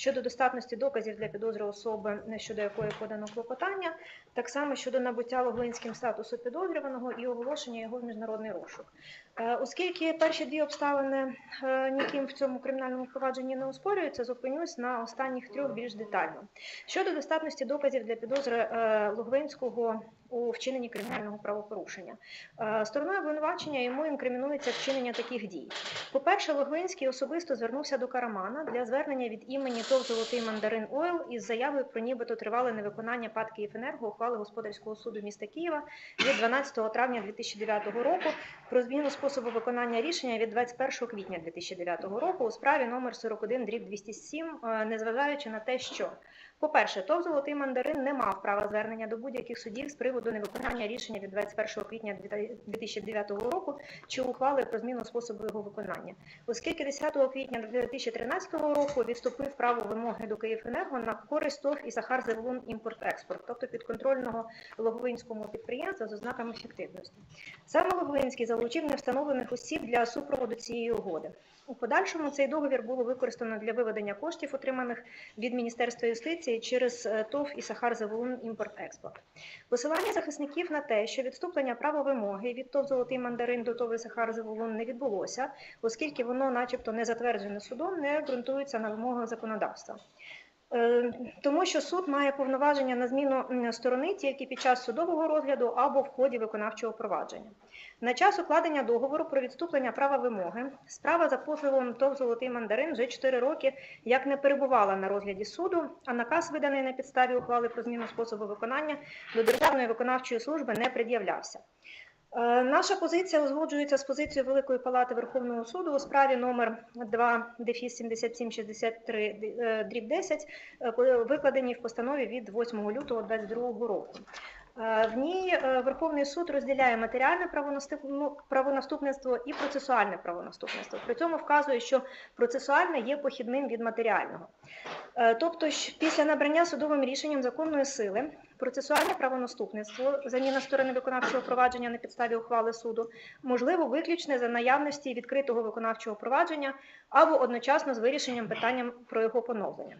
щодо достатності доказів для підозри особи, щодо якої подано клопотання, так само щодо набуття Логвинським статусу підозрюваного і оголошення його в міжнародний розшук. Е, Оскільки перші дві обставини е, ніким в цьому кримінальному провадженні не оспорюються, зупинюсь на останніх трьох більш детально. Щодо достатності доказів для підозри е, Логвинського у вчиненні кримінального правопорушення. Е, Стороною обвинувачення йому інкримінується вчинення таких дій. По-перше, Логвинський особисто звернувся до Карамана для звернення від імені ТОВ «Золотий мандарин Ойл» із заявою про нібито тривале невиконання ПАД «Київенерго» ухвали Господарського суду міста Києва від 12 травня 2009 року про зміну способу виконання рішення від 21 квітня 2009 року у справі номер 41 дріб 207, е, незважаючи на те, що по-перше, ТОВ «Золотий мандарин не мав права звернення до будь-яких судів з приводу невиконання рішення від 21 квітня 2009 року чи ухвали про зміну способу його виконання, оскільки 10 квітня 2013 року відступив право вимоги до Київенерго на користь ТОВ і Сахар Зеволун імпорт-експорт, тобто підконтрольного Логовинському підприємства з ознаками ефективності. Саме Логовинський залучив невстановлених осіб для супроводу цієї угоди. У подальшому цей договір було використано для виведення коштів, отриманих від Міністерства юстиції через е, ТОВ і Сахар Заволун імпорт-експорт. Посилання захисників на те, що відступлення права вимоги від ТОВ Золотий мандарин до ТОВ і Сахар Заволун не відбулося, оскільки воно, начебто, не затверджене судом, не ґрунтується на вимогах законодавства. Е, Тому що суд має повноваження на зміну сторони тільки під час судового розгляду або в ході виконавчого провадження. На час укладення договору про відступлення права вимоги справа за позовом ТОВ «Золотий мандарин» вже 4 роки як не перебувала на розгляді суду, а наказ, виданий на підставі ухвали про зміну способу виконання, до Державної виконавчої служби не пред'являвся. Е, Наша позиція узгоджується з позицією Великої Палати Верховного суду у справі номер 2 дефіс 7763 е, дріб 10, е, викладеній в постанові від 8 лютого 2022 року. Е, В ній е, Верховний суд розділяє матеріальне ну, правонаступництво і процесуальне правонаступництво. При цьому вказує, що процесуальне є похідним від матеріального. Е, Тобто, після набрання судовим рішенням законної сили процесуальне правонаступництво, заміна сторони виконавчого провадження на підставі ухвали суду, можливо виключне за наявності відкритого виконавчого провадження або одночасно з вирішенням питання про його поновлення.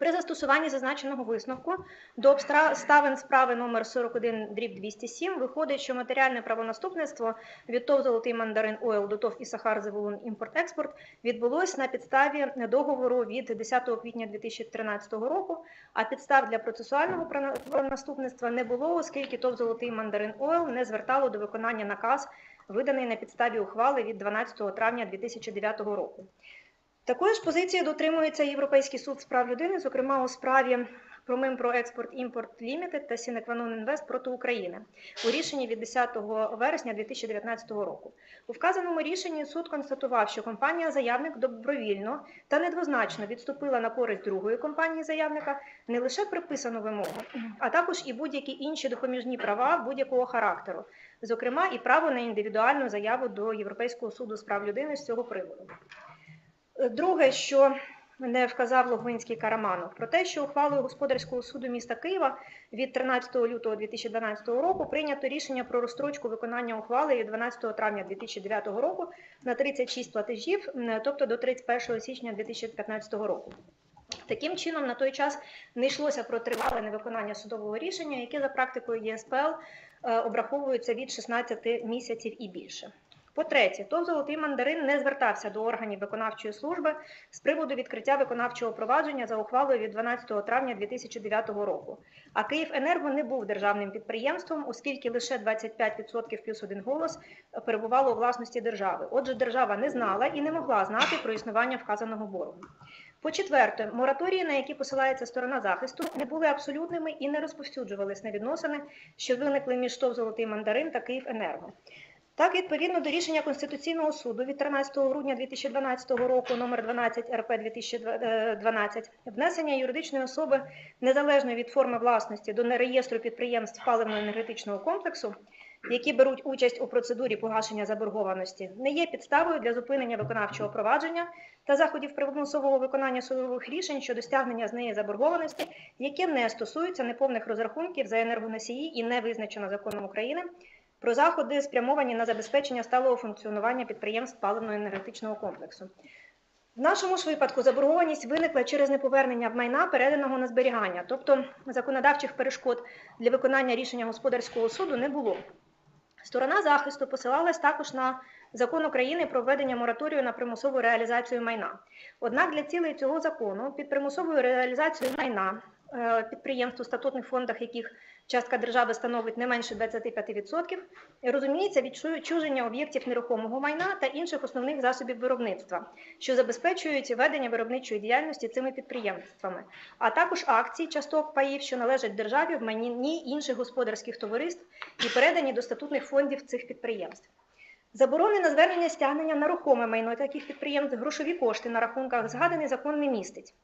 При застосуванні зазначеного висновку до обставин справи номер 41 дріб 207 виходить, що матеріальне правонаступництво від ТОВ «Золотий мандарин Ойл» до ТОВ «Ісахар Зеволун Імпорт-Експорт» відбулось на підставі договору від 10 квітня 2013 року, а підстав для процесуального правонаступництва не було, оскільки ТОВ «Золотий мандарин Ойл» не звертало до виконання наказ, виданий на підставі ухвали від 12 травня 2009 року. Такої ж позиції дотримується Європейський суд з прав людини, зокрема у справі Промим про експорт імпорт Лімітед та Сінекванон Інвест проти України у рішенні від 10 вересня 2019 року. У вказаному рішенні суд констатував, що компанія заявник добровільно та недвозначно відступила на користь другої компанії заявника не лише приписану вимогу, а також і будь-які інші допоміжні права будь-якого характеру, зокрема і право на індивідуальну заяву до Європейського суду з прав людини з цього приводу. Друге, що не вказав Логвинський Караманов, про те, що ухвалою господарського суду міста Києва від 13 лютого 2012 року прийнято рішення про розстрочку виконання ухвали від 12 травня 2009 року на 36 платежів, тобто до 31 січня 2015 року. Таким чином, на той час не йшлося про тривале невиконання судового рішення, яке за практикою ЄСПЛ е, обраховується від 16 місяців і більше. По-третє, ТОВ «Золотий мандарин» не звертався до органів виконавчої служби з приводу відкриття виконавчого провадження за ухвалою від 12 травня 2009 року. А «Київенерго» не був державним підприємством, оскільки лише 25% плюс один голос перебувало у власності держави. Отже, держава не знала і не могла знати про існування вказаного боргу. По-четверте, мораторії, на які посилається сторона захисту, не були абсолютними і не розповсюджувались на відносини, що виникли між ТОВ «Золотий мандарин» та «Київенерго». Так, відповідно до рішення Конституційного суду від 13 грудня 2012 року номер 12 РП 2012, внесення юридичної особи незалежно від форми власності до нереєстру підприємств паливно-енергетичного комплексу, які беруть участь у процедурі погашення заборгованості, не є підставою для зупинення виконавчого провадження та заходів примусового виконання судових рішень щодо стягнення з неї заборгованості, яке не стосуються неповних розрахунків за енергоносії і не визначено законом України про заходи, спрямовані на забезпечення сталого функціонування підприємств паливно-енергетичного комплексу. В нашому ж випадку заборгованість виникла через неповернення майна, переданого на зберігання, тобто законодавчих перешкод для виконання рішення господарського суду не було. Сторона захисту посилалась також на закон України про введення мораторію на примусову реалізацію майна. Однак для цілей цього закону під примусовою реалізацією майна е, підприємств у статутних фондах, яких частка держави становить не менше 25%, розуміється відчуження об'єктів нерухомого майна та інших основних засобів виробництва, що забезпечують ведення виробничої діяльності цими підприємствами, а також акцій, часток паїв, що належать державі в майні інших господарських товариств і передані до статутних фондів цих підприємств. Заборони на звернення стягнення на рухоме майно таких підприємств грошові кошти на рахунках згаданий закон не містить.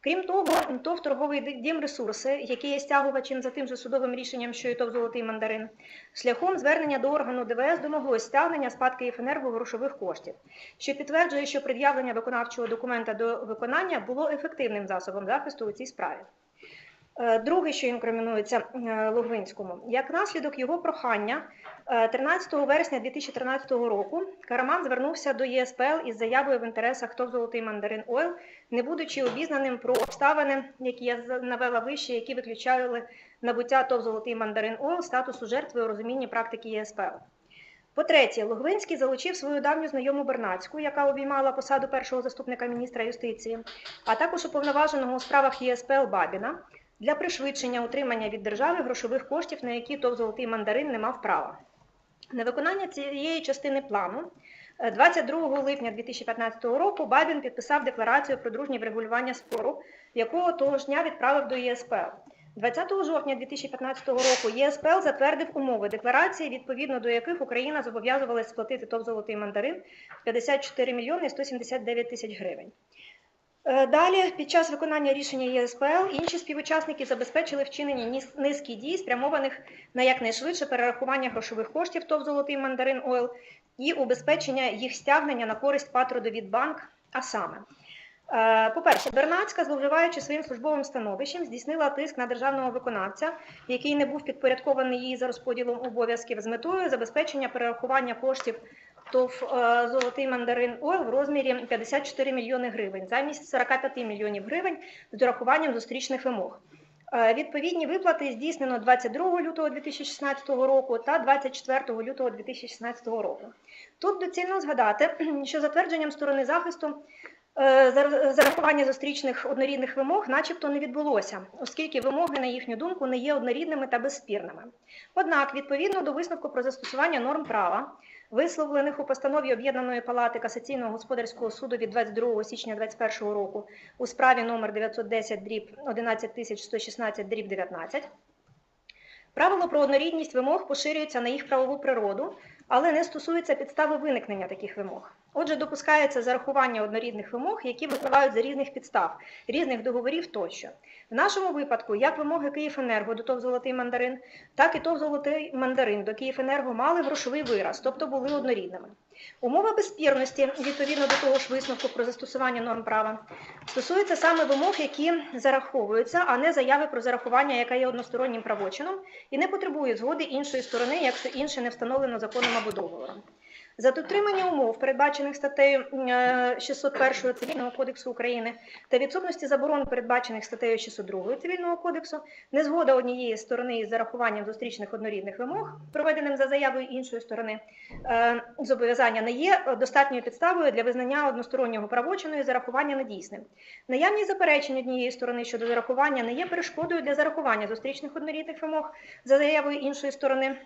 Крім того, ТОВ торговий дім ресурси, який є стягувачем за тим же судовим рішенням, що і ТОВ золотий мандарин, шляхом звернення до органу ДВС домоглось стягнення спадки «Єфенерго» грошових коштів, що підтверджує, що пред'явлення виконавчого документа до виконання було ефективним засобом захисту у цій справі. Е, Друге, що інкримінується е, Логвинському, як наслідок його прохання, 13 вересня 2013 року Караман звернувся до ЄСПЛ із заявою в інтересах ТОВ «Золотий мандарин Ойл», не будучи обізнаним про обставини, які я навела вище, які виключали набуття ТОВ «Золотий мандарин Ойл» статусу жертви у розумінні практики ЄСПЛ. По-третє, Логвинський залучив свою давню знайому Бернацьку, яка обіймала посаду першого заступника міністра юстиції, а також уповноваженого у справах ЄСПЛ Бабіна для пришвидшення утримання від держави грошових коштів, на які ТОВ «Золотий мандарин не мав права. На виконання цієї частини плану е, 22 липня 2015 року Бабін підписав декларацію про дружнє врегулювання спору, якого того ж дня відправив до ЄСПЛ. 20 жовтня 2015 року ЄСПЛ затвердив умови декларації, відповідно до яких Україна зобов'язувалась сплатити ТОВ «Золотий мандарин» 54 мільйони 179 тисяч гривень. Е, Далі, під час виконання рішення ЄСПЛ, інші співучасники забезпечили вчинення низки дій, спрямованих на якнайшвидше перерахування грошових коштів ТОВ «Золотий мандарин Ойл» і убезпечення їх стягнення на користь Патродовідбанк, а саме. Е, По-перше, Бернацька, зловживаючи своїм службовим становищем, здійснила тиск на державного виконавця, який не був підпорядкований їй за розподілом обов'язків з метою забезпечення перерахування коштів ТОВ е, «Золотий мандарин Ойл» в розмірі 54 мільйони гривень замість 45 мільйонів гривень з дорахуванням зустрічних вимог. Е, Відповідні виплати здійснено 22 лютого 2016 року та 24 лютого 2016 року. Тут доцільно згадати, що затвердженням сторони захисту е, зарахування зустрічних однорідних вимог начебто не відбулося, оскільки вимоги, на їхню думку, не є однорідними та безспірними. Однак, відповідно до висновку про застосування норм права, висловлених у постанові Об'єднаної палати касаційного господарського суду від 22 січня 2021 року у справі номер 910 дріб 11116 дріб 19, правило про однорідність вимог поширюється на їх правову природу, але не стосується підстави виникнення таких вимог. Отже, допускається зарахування однорідних вимог, які випливають за різних підстав, різних договорів тощо. В нашому випадку, як вимоги Київенерго до ТОВ «Золотий мандарин», так і ТОВ «Золотий мандарин» до Київенерго мали грошовий вираз, тобто були однорідними. Умова безспірності, відповідно до того ж висновку про застосування норм права, стосується саме вимог, які зараховуються, а не заяви про зарахування, яка є одностороннім правочином, і не потребує згоди іншої сторони, якщо інше не встановлено законом або договором. За дотримання умов, передбачених статтею е, 601 Цивільного кодексу України, та відсутності заборон, передбачених статтею 602 Цивільного кодексу, незгода однієї сторони із зарахуванням зустрічних однорідних вимог, проведеним за заявою іншої сторони, е, зобов'язання не є достатньою підставою для визнання одностороннього правочину і зарахування недійсним. Наявність заперечень однієї сторони щодо зарахування не є перешкодою для зарахування зустрічних однорідних вимог за заявою іншої сторони.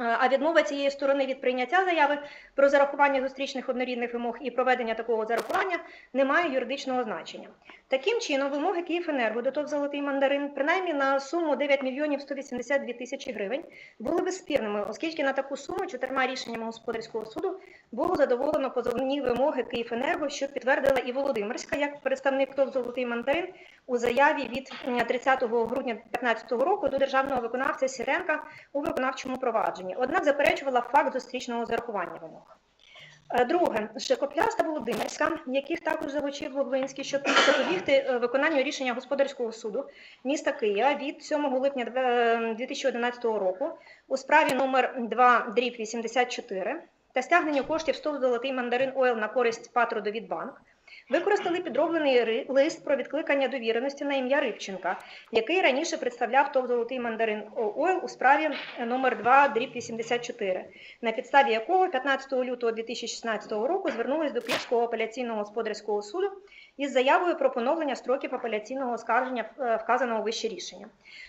Е, А відмова цієї сторони від прийняття заяви про зарахування зустрічних однорідних вимог і проведення такого зарахування не має юридичного значення. Таким чином, вимоги Київенерго до ТОВ «Золотий мандарин» принаймні на суму 9 мільйонів 182 тисячі гривень були безспірними, оскільки на таку суму чотирма рішеннями господарського суду було задоволено позовні вимоги Київенерго, що підтвердила і Володимирська як представник ТОВ «Золотий мандарин» у заяві від м, 30 грудня 2015 року до державного виконавця Сіренка у виконавчому провадженні. Однак заперечувала факт зустрічного зарахування вимог. Е, Друге, Шекопляс та Володимирська, яких також залучив Логвинський, щоб запобігти е, виконанню рішення господарського суду міста Києва від 7 липня е, 2011 року у справі номер 2 дріб 84 та стягненню коштів СТОВ «Золотий мандарин Ойл» на користь Патру Довідбанк, використали підроблений лист про відкликання довіреності на ім'я Рибченка, який раніше представляв ТОВ «Золотий мандарин Ойл» у справі номер 2 дріб 84, на підставі якого 15 лютого 2016 року звернулись до Київського апеляційного господарського суду із заявою про поновлення строків апеляційного оскарження е, вказаного вище рішення.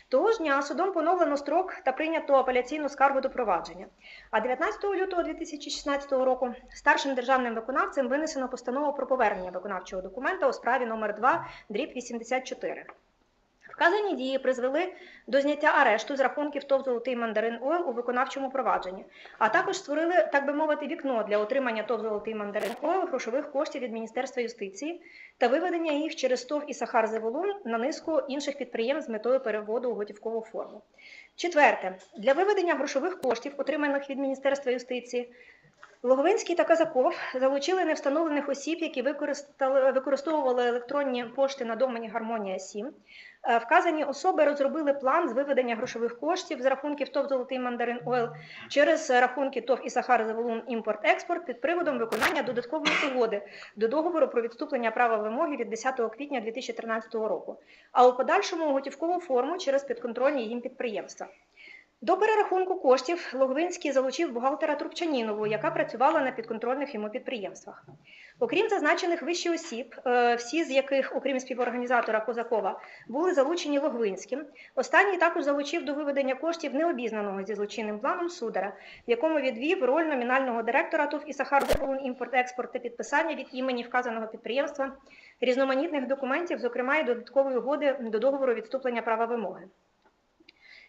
Того ж дня судом поновлено строк та прийнято апеляційну скаргу до провадження. А 19 лютого 2016 року старшим державним виконавцем винесено постанову про повернення виконавчого документа у справі номер 2 дріб 84. Вказані дії призвели до зняття арешту з рахунків ТОВ «Золотий мандарин Ойл» у виконавчому провадженні, а також створили, так би мовити, вікно для отримання ТОВ «Золотий мандарин Ойл» грошових коштів від Міністерства юстиції та виведення їх через ТОВ і Сахар Зеволун на низку інших підприємств з метою переводу у готівкову форму. Четверте, для виведення грошових коштів, отриманих від Міністерства юстиції, Логовинський та Казаков залучили невстановлених осіб, які використовували електронні пошти на домені Гармонія 7. Е, Вказані особи розробили план з виведення грошових коштів з рахунків ТОВ «Золотий мандарин Ойл» через рахунки ТОВ і Сахар Заволун імпорт-експорт під приводом виконання додаткової угоди до договору про відступлення права вимоги від 10 квітня 2013 року, а у подальшому готівкову форму через підконтрольні їм підприємства. До перерахунку коштів Логвинський залучив бухгалтера Трубчанінову, яка працювала на підконтрольних йому підприємствах. Окрім зазначених вище осіб, е, всі з яких, окрім співорганізатора Козакова, були залучені Логвинським, останній також залучив до виведення коштів необізнаного зі злочинним планом судара, в якому відвів роль номінального директора ТУВ і Сахар імпорт-експорт та підписання від імені вказаного підприємства різноманітних документів, зокрема й додаткової угоди до договору відступлення права вимоги.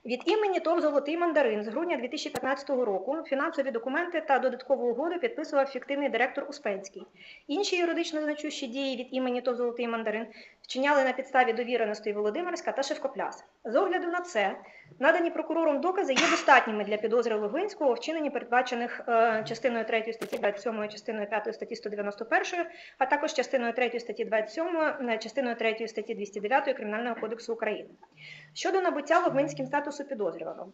Від імені ТОВ «Золотий мандарин» з грудня 2015 року фінансові документи та додаткову угоду підписував фіктивний директор Успенський. Інші юридично значущі дії від імені ТОВ «Золотий мандарин» вчиняли на підставі довіреностей Володимирська та Шевкопляс. З огляду на це, надані прокурором докази є достатніми для підозри Логвинського у вчиненні передбачених е, частиною 3 статті 27, частиною 5 статті 191, а також частиною 3 статті 27, е, частиною 3 статті 209 Кримінального кодексу України. Щодо набуття Логвинським статусу підозрюваного.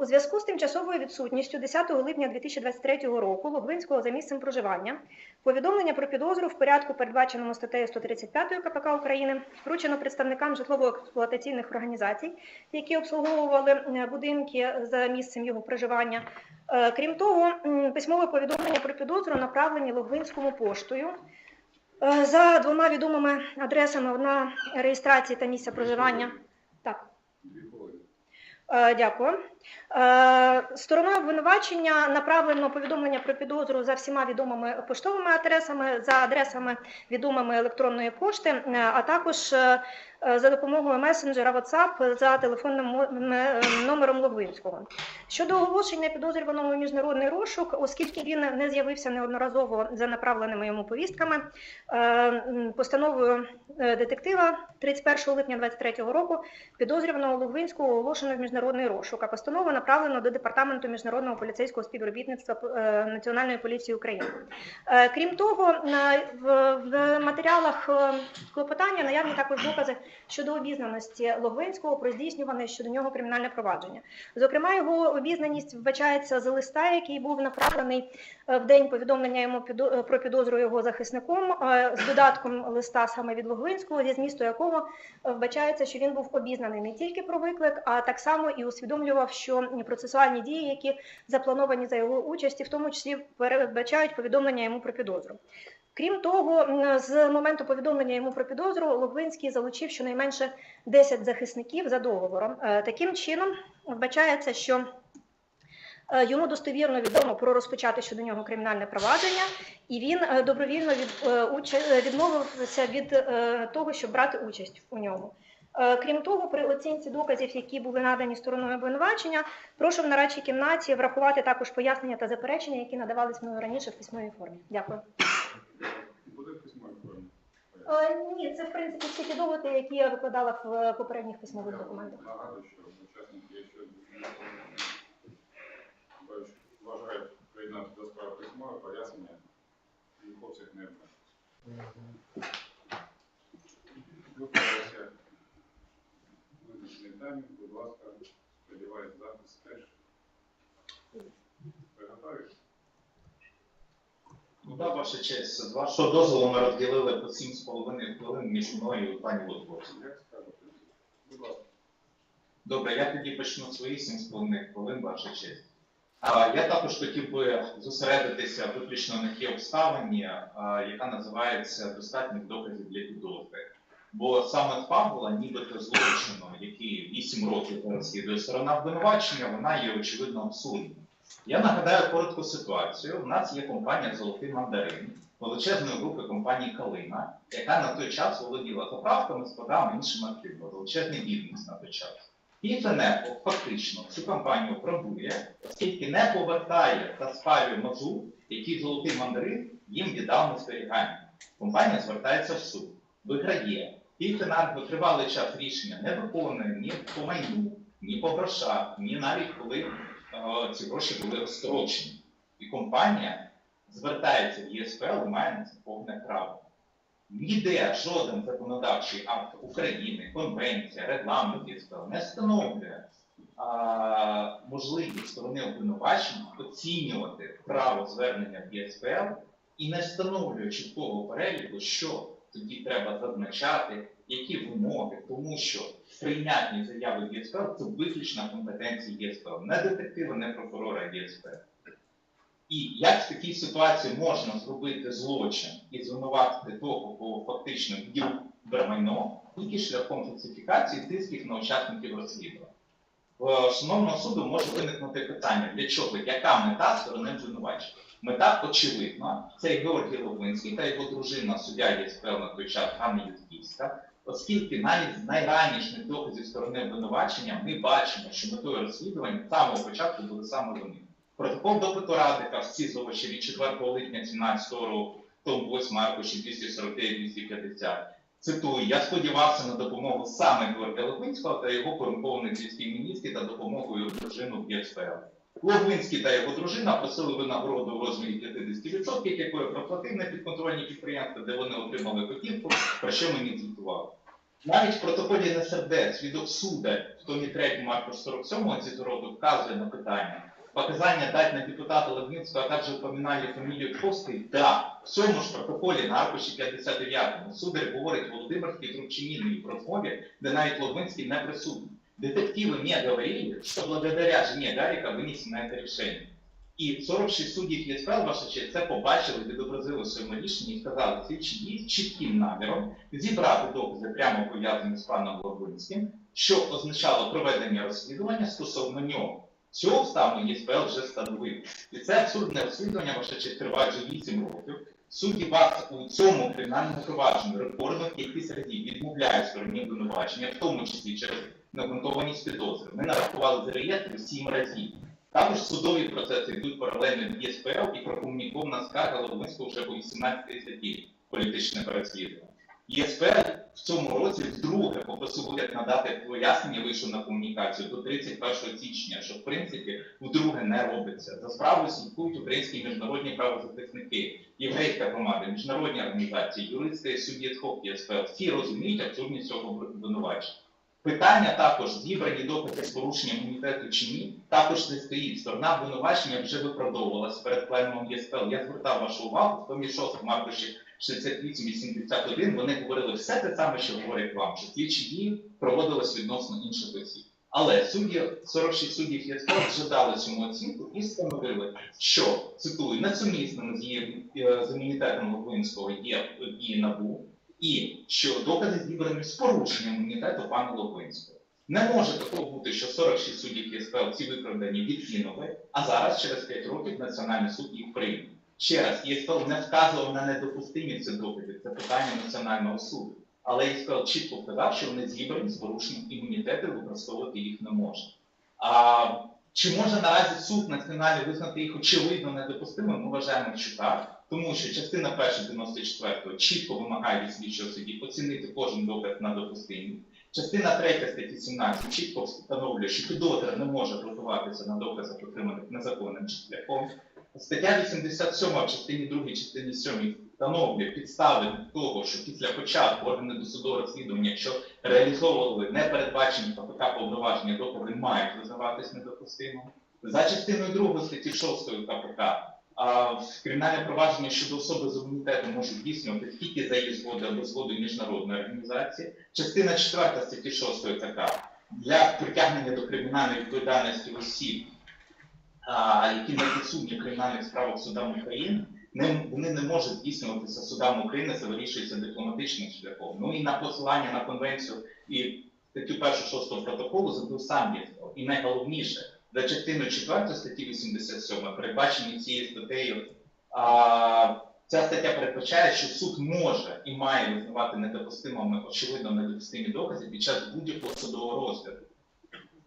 У зв'язку з тимчасовою відсутністю 10 липня 2023 року Логвинського за місцем проживання повідомлення про підозру в порядку, передбаченому статтею 135 КПК України, вручено представникам житлово-експлуатаційних організацій, які обслуговували е, будинки за місцем його проживання. Е, Крім того, письмове повідомлення про підозру направлені Логвинському поштою. Е, За двома відомими адресами одна реєстрації та місця проживання. Е, Дякую. Сторона обвинувачення направлено повідомлення про підозру за всіма відомими поштовими адресами, за адресами відомими електронної пошти, е, а також е, е, за допомогою месенджера WhatsApp за телефонним е, номером Логвинського. Щодо оголошення підозрюваного міжнародний розшук, оскільки він не з'явився неодноразово за направленими йому повістками, е, постановою е, детектива 31 липня 2023 року підозрюваного Логвинського оголошено в міжнародний розшук, а постанову направлено до департаменту міжнародного поліцейського співробітництва е, Національної поліції України. Е, Крім того, в, матеріалах е, клопотання наявні також докази щодо обізнаності Логвинського про здійснюване щодо нього кримінальне провадження. Зокрема, його обізнаність вбачається з листа, який був направлений е, в день повідомлення йому е, про підозру його захисником е, з додатком листа саме від Логвинського, зі змісту якого вбачається, що він був обізнаний не тільки про виклик, а так само і усвідомлював, що процесуальні дії, які заплановані за його участі, в тому числі передбачають повідомлення йому про підозру. Крім того, з моменту повідомлення йому про підозру Логвинський залучив щонайменше 10 захисників за договором. Е, Таким чином, вбачається, що е, йому достовірно відомо про розпочати щодо нього кримінальне провадження, і він е, добровільно відмовився від того, щоб брати участь у ньому. Крім того, при оцінці доказів, які були надані стороною обвинувачення, прошу в нарадчій кімнаті врахувати також пояснення та заперечення, які надавались мною раніше в письмовій формі. Дякую. Буде в письмовій формі? Е, Ні, це в принципі всі ті доводи, які я викладала в е, попередніх письмових Я документах. Нагадую, що учасники, якщо вважають приєднати до справи письмове пояснення, їх обсяг не. Виправилися визначений таймінг, будь ласка, сподіваюсь, запис теж. Ви готові? Ну, Да, ваша честь, з вашого дозволу ми розділили по 7,5 хвилин між мною і пані Лотвоць. Як скажете? Будь ласка. Добре, я тоді почну свої 7,5 хвилин, ваша честь. А, я також хотів би зосередитися виключно на тій обставині, а, яка називається достатніх доказів для підозри. Бо саме фабула, нібито злочину, який 8 років розслідує сторона обвинувачення, вона є очевидно абсурдною. Я нагадаю коротку ситуацію. У нас є компанія Золотий мандарин, величезної групи компанії Калина, яка на той час володіла заправками, складами іншими активами, величезний бізнес на той час. І ФНЕПО фактично цю компанію пробує, оскільки не повертає та спалює мазут, який золотий мандарин їм віддав на зберігання. Компанія звертається в суд, виграє. Півтенарго тривалий час рішення не виконує ні по майну, ні по грошах, ні навіть коли ці гроші були розстрочені. І компанія звертається в ЄСПЛ і має на це повне право. Ніде жоден законодавчий акт України, конвенція, регламент ЄСПЛ не встановлює можливість сторони обвинувачення оцінювати право звернення в ЄСПЛ і не встановлює чіткого переліку, що тоді треба зазначати, які вимоги, тому що прийнятні заяви в ЄСПЛ це виключна компетенція ЄСПЛ, не детектива, не прокурора ЄСПЛ. І як в такій ситуації можна зробити злочин і звинуватити того, кого фактично вділ майно, тільки шляхом фальсифікації тисків на учасників розслідування? В шановного суду може виникнути питання, для чого, яка мета сторони обвинувачення? Мета очевидна, це Георгій Логвинський та його дружина, суддя ЄСПЛ на той час Ганна Ютківська, оскільки навіть з найраніших доказів сторони обвинувачення ми бачимо, що метою розслідування самого початку були саме вони. Протокол допиту Радика в СІЗОВичі від 4 липня 2017 року, том 8 аркуші 249-250. Цитую, я сподівався на допомогу саме Георгія Логвинського та його корумпованих сільській міністр та допомогу його дружину ЄСПЛ. Логвинський та його дружина просили винагороду в розмірі 50%, якою проплатив на підконтрольні підприємства, де вони отримали готівку, про що мені звітували. Навіть в протоколі НСРД свідок суда в томі 3 марку 47 ЦІЗРОДу вказує на питання. Показання дать на депутата Логвинского, а также упоминали фамилию Кости, да, в цьому ж протоколі на аркуші 59-му сударь говорить Володимирський Трубчинін в розмові, де навіть Логвинський не присутній. Детективы мне говорили, что благодаря жене Гарика вынесено это решение. І 46 суддів ЄСПЛ, ваша честь, це побачили, відобразили своєму рішенні і сказали, слідчі дії з чітким наміром зібрати докази прямо пов'язані з паном Логвинським, що означало проведення розслідування стосовно нього. Цю обставину ЄСПЛ вже встановив. І це абсурдне розслідування, ваша честь, триває вже 8 років. Судді вас у цьому кримінальному провадженні рекордно кількість разів відмовляють стороні обвинувачення, в тому числі через необґрунтованість підозри. Ми нарахували з реєстру 7 разів. Також судові процеси йдуть паралельно в ЄСПЛ і прокомунікована скарга Логвинського вже по 18 статті політичне переслідування. ЄСПЛ в цьому році вдруге попросив надати пояснення вийшов на комунікацію до 31 січня, що в принципі вдруге не робиться. За справою слідкують українські міжнародні правозахисники, єврейська громада, міжнародні організації, юристи, судді ЄСПЛ. Всі розуміють абсурдність цього обвинувачення. Питання також, зібрані докази з порушенням імунітету чи ні, також не стоїть. Сторона обвинувачення вже виправдовувалась перед пленумом ЄСПЛ. Я звертав вашу увагу, в поміж 6 маркуші 68-81 вони говорили все те саме, що говорять вам, що слідчі дії проводились відносно інших осіб. Але судді, 46 суддів ЄСПЛ вже дали цьому оцінку і встановили, що, цитую, її, е, з імунітетом Логвинського є дії НАБУ, і що докази зібрані з порушенням імунітету пана Логвинського. Не може такого бути, що 46 суддів ЄСПЛ ці виправдані відкинули, а зараз через 5 років Національний суд їх прийме. Ще раз, ЄСПЛ не вказував на недопустимість цих доказів, це питання Національного суду. Але ЄСПЛ чітко вказав, що вони зібрані з порушенням імунітету, використовувати їх не можна. А, чи може наразі суд національний визнати їх очевидно недопустимим? Ми вважаємо, що так, тому що частина 1 94 чітко вимагає від слідчого судді оцінити кожен доказ на допустимість. Частина 3 статті 17 чітко встановлює, що підозра не може готуватися на доказах, отриманих незаконним шляхом. Стаття 87 в частині 2, частині 7 встановлює підстави того, що після початку органи досудового розслідування, якщо реалізовували непередбачені КПК повноваження, докази мають визнаватись недопустимим. За частиною 2 статті 6 КПК кримінальне провадження щодо особи з імунітетом можуть здійснювати тільки за її згодою або згодою міжнародної організації. Частина 4 статті 6 така для притягнення до кримінальної відповідальності осіб, які не підсудні в кримінальних справах судам України, не, вони не можуть здійснюватися судами України, це вирішується дипломатичним шляхом. Ну і на посилання на конвенцію і статтю 1 6 протоколу забув сам відповідь. І найголовніше, за частиною 4 статті 87 передбачені цією статтею. А, ця стаття передбачає, що суд може і має визнавати недопустимими, очевидно, недопустимі докази під час будь-якого судового розгляду.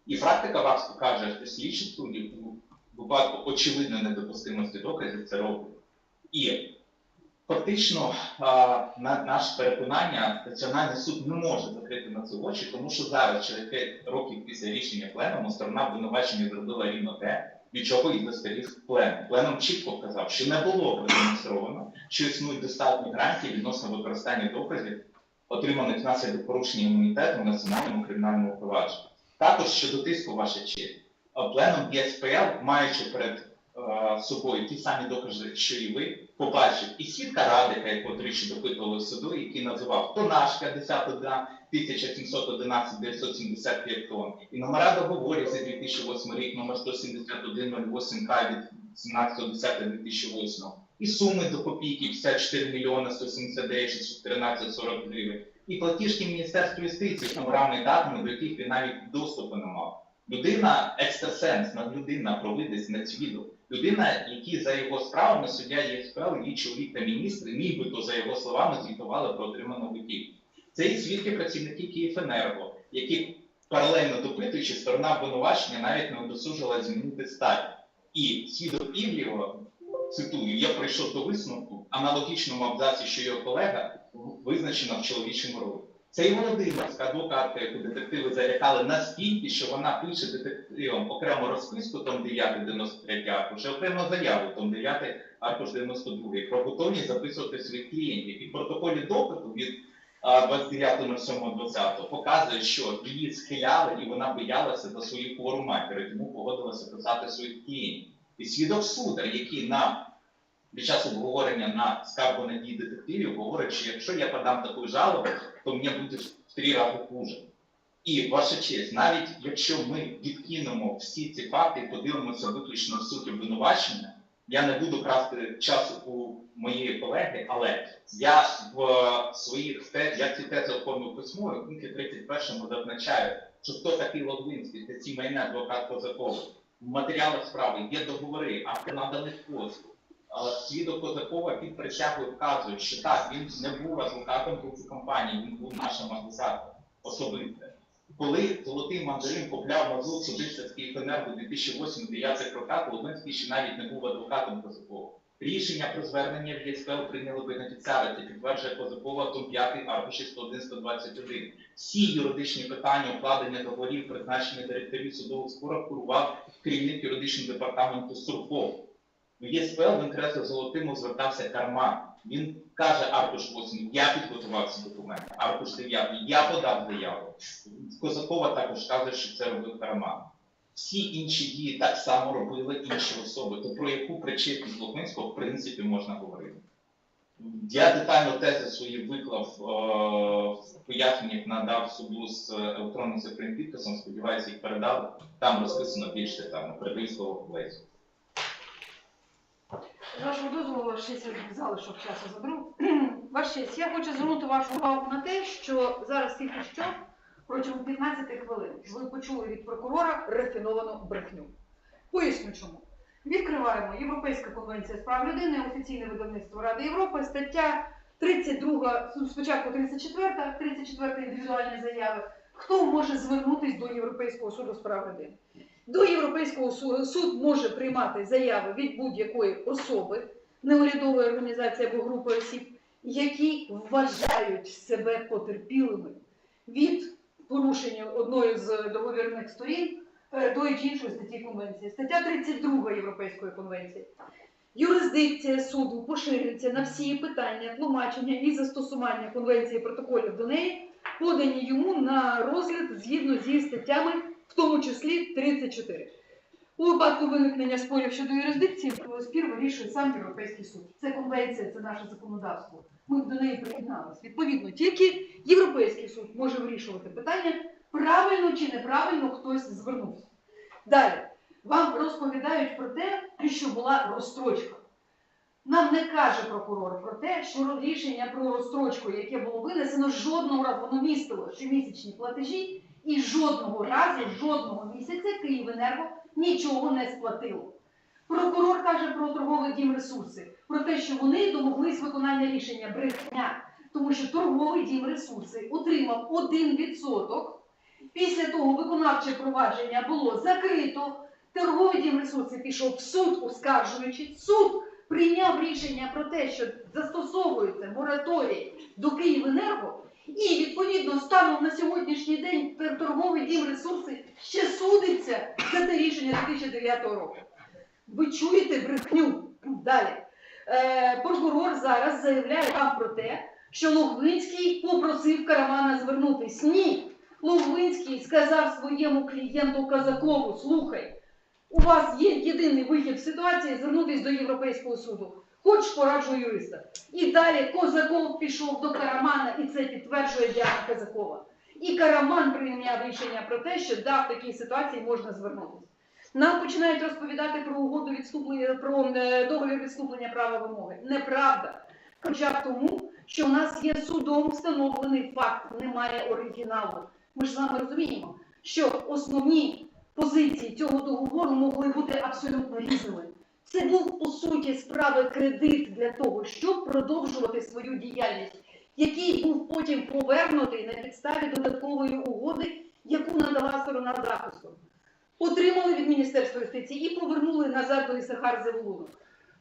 І практика вас покаже, що слідчі судді у випадку очевидної недопустимості доказів це роблять. І фактично, на наше переконання, Національний суд не може закрити на це очі, тому що зараз, через 5 років після рішення пленуму, сторона обвинувачення зробила рівно те, від чого і застеріг пленум. Пленум чітко вказав, що не було продемонстровано, що існують достатні гарантії відносно використання доказів, отриманих внаслідок порушення імунітету в національному кримінальному провадженні. Також щодо тиску, ваша честь, пленум ЄСПЛ, маючи перед собою ті самі докази, що і ви, побачив і свідка Радика, якого тричі допитували в суду, який називав тонаж 51 1711 975 тонн, і номера договорів за 2008 рік, номер 17108 К від 17.10.2008, і суми до копійки 54 мільйони 179 613 40 гривень, і платіжки Міністерства юстиції з номерами і датами, до яких він навіть доступу не мав. Людина екстрасенс, надлюдина, провидець, на нацвідок. Людина, які за його справами суддя ЄСПЛ, її чоловік та міністри, нібито за його словами звітували про отриману готівку. Це і свідки працівники Київенерго, які паралельно допитуючи, сторона обвинувачення навіть не удосужила змінити стать. І свідок Івлєва, цитую, я прийшов до висновку аналогічному абзаці, що його колега визначена в чоловічому роді. Це і Володимирська адвокатка, яку детективи залякали настільки, що вона пише детективам окремо розписку том 9 93 аркуш, окремо заяву том 9 аркуш 92 про готовність записувати своїх клієнтів. І в протоколі допиту від а, 29.07.20 показує, що її схиляли і вона боялася за свою хвору матір, тому погодилася писати своїх клієнтів. І свідок судар, який на під час обговорення на скаргу надії детективів говорить, що якщо я подам таку жалобу, то мені буде в три рази хуже. І ваша честь, навіть якщо ми відкинемо всі ці факти і подивимося виключно в суті обвинувачення, я не буду красти часу у моєї колеги, але я в е, своїх те, я ці тези оформив письмою, в пункті 31 зазначаю, що хто такий Логвинський, це сімейний адвокат Козакова. В матеріалах справи є договори, акти наданих послуг. Е, Свідок Козакова під присягою вказує, що так, він не був адвокатом цієї компанії, він був нашим адвокатом особисто. Коли золотий мандарин купляв мазут судився з Київенерго 2008-2009 роках, Лубенський ще навіть не був адвокатом Козакова. Рішення про звернення в ЄСПЛ прийняли бенефіціари, це підтверджує Козакова том 5 аркуші 101-121. Всі юридичні питання укладення договорів, призначення директорів судових спорів курував керівник юридичного департаменту Сурков. В ЄСПЛ в інтересах Золотиму звертався Карман. Він каже аркуш 8, я підготував ці документи, аркуш 9, я подав заяву. Козакова також каже, що це робив Карман. Всі інші дії так само робили інші особи. То про яку причетність Лохминського в принципі можна говорити? Я детально тези свої виклав е, в поясненнях надав суду з електронним цифровим підписом. Сподіваюся, їх передали. Там розписано більш детально. Передаю слово Лесі. З дозволу, ваш честь, я залишок часу заберу. Ваш честь, я хочу звернути вашу увагу на те, що зараз тільки що протягом 15 хвилин ви почули від прокурора рафіновану брехню. Поясню чому. Відкриваємо Європейська конвенція з прав людини, офіційне видавництво Ради Європи, стаття 32, ну, спочатку 34, 34 індивідуальні заяви. Хто може звернутися до Європейського суду з прав людини? До Європейського суду суд може приймати заяви від будь-якої особи, неурядової організації або групи осіб, які вважають себе потерпілими від порушення одної з договірних сторін е, чи іншої статті конвенції. Стаття 32 Європейської конвенції. Юрисдикція суду поширюється на всі питання, тлумачення і застосування конвенції протоколів до неї, подані йому на розгляд згідно зі статтями в тому числі 34. У випадку виникнення спорів щодо юрисдикції, спір вирішує сам Європейський суд. Це конвенція, це наше законодавство. Ми до неї приєдналися. Відповідно, тільки Європейський суд може вирішувати питання, правильно чи неправильно хтось звернувся. Далі вам розповідають про те, що була розстрочка. Нам не каже прокурор про те, що рішення про розстрочку, яке було винесено, жодного разу воно містило щомісячні платежі, і жодного разу, жодного місяця Київенерго нічого не сплатило. Прокурор каже про торговий дім ресурси, про те, що вони домоглись виконання рішення брехня, тому що торговий дім ресурси отримав 1%. Після того виконавче провадження було закрито. Торговий дім ресурси пішов в суд, оскаржуючи. Суд прийняв рішення про те, що застосовується мораторій до Київенерго, і відповідно станом на сьогоднішній день торговий дім ресурси ще судиться за те рішення 2009 року. Ви чуєте брехню? Далі. Е, прокурор зараз заявляє вам про те, що Логвинський попросив Карамана звернутись. Ні. Логвинський сказав своєму клієнту Казакову: слухай, у вас є єдиний вихід в ситуації звернутися до Європейського суду. Хоч пораджу юриста. І далі Козаков пішов до Карамана, і це підтверджує Діана Казакова. І Караман прийняв рішення про те, що да, в такій ситуації можна звернутися. Нам починають розповідати про угоду відступлення про е, договір відступлення права вимоги. Неправда. Хоча б тому, що у нас є судом встановлений факт, немає оригіналу. Ми ж з вами розуміємо, що основні позиції цього договору могли бути абсолютно різними. Це був по суті справи кредит для того, щоб продовжувати свою діяльність, який був потім повернутий на підставі додаткової угоди, яку надала сторона захисту. Отримали від Міністерства юстиції і повернули назад до Ісахар Зевулуну.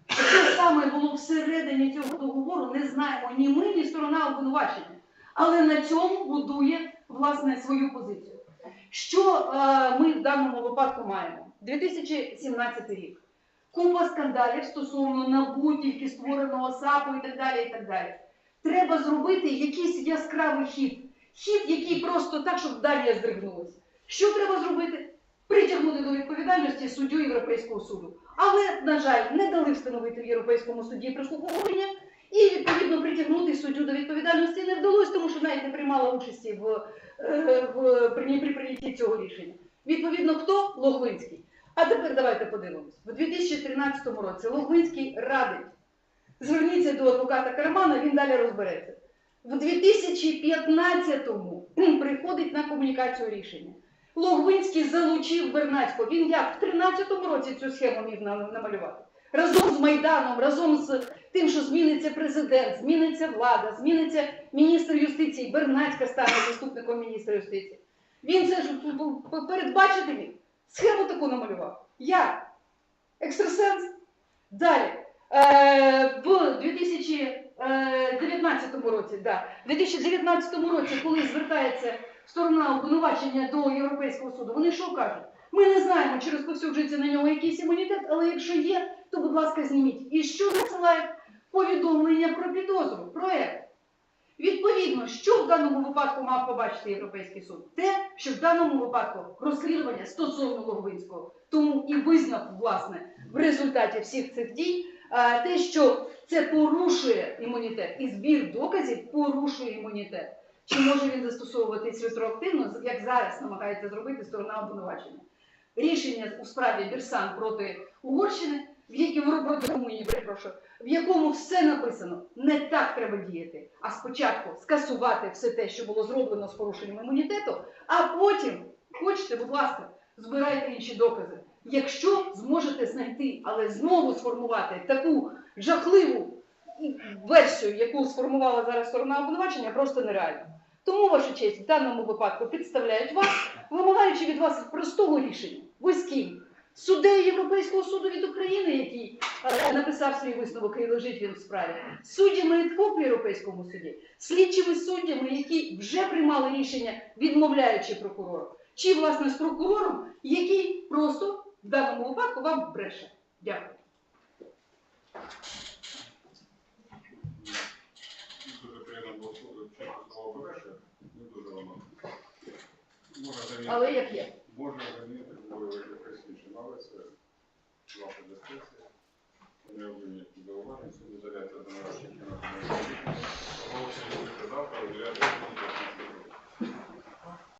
Що саме було всередині цього договору, не знаємо ні ми, ні сторона обвинувачення. Але на цьому будує власне свою позицію. Що е, ми в даному випадку маємо? 2017 рік. Купа скандалів стосовно НАБУ, тільки створеного САПу і так далі. і так далі. Треба зробити якийсь яскравий хід. Хід, який просто так, щоб далі здригнулося. Що треба зробити? Притягнути до відповідальності суддю Європейського суду. Але, на жаль, не дали встановити в Європейському суді прослуховування і відповідно притягнути суддю до відповідальності не вдалося, тому що навіть не приймала участі в, е, в при, при прийнятті цього рішення. Відповідно, хто? Логвинський. А тепер давайте подивимось. У 2013 році Логвинський радить. Зверніться до адвоката Кармана, він далі розбереться. В 2015-му приходить на комунікацію рішення. Логвинський залучив Бернацького. Він як в 13-му році цю схему міг намалювати. Разом з Майданом, разом з тим, що зміниться президент, зміниться влада, зміниться міністр юстиції, Бернацька стане заступником міністра юстиції. Він це ж передбачити міг. Схему таку намалював. Як? Екстрасенс? Далі. Е, в 2019 році, да, в 2019 році, коли звертається сторона обвинувачення до Європейського суду, вони що кажуть? Ми не знаємо, чи розповсюджується на нього якийсь імунітет, але якщо є, то, будь ласка, зніміть. І що насилають? Повідомлення про підозру, проект. Відповідно, що в даному випадку мав побачити Європейський суд? Те, що в даному випадку розслідування стосовно Логвинського, тому і визнав, власне, в результаті всіх цих дій, те, що це порушує імунітет, і збір доказів порушує імунітет. Чи може він застосовуватись ретроактивно, як зараз намагається зробити сторона обвинувачення? Рішення у справі Бірсан проти Угорщини, в якому Румунії, перепрошую, в якому все написано, не так треба діяти, а спочатку скасувати все те, що було зроблено з порушенням імунітету, а потім, хочете, будь ласка, збирайте інші докази. Якщо зможете знайти, але знову сформувати таку жахливу версію, яку сформувала зараз сторона обвинувачення, просто нереально. Тому, ваша честь, в даному випадку підставляють вас, вимагаючи від вас простого рішення. Ви з ким? Суддею Європейського суду від України, який е, написав свій висновок і лежить він в справі, суддями КОП в Європейському суді, слідчими суддями, які вже приймали рішення, відмовляючи прокурору, чи власне з прокурором, який просто в даному випадку вам бреше. Дякую. Але як є. Може замінити інше. Ну, виконавець, ваша дискусія. Вони обвинні зауваження, суд дозволяється до нарушення кіноземного. Оголошення завтра, 9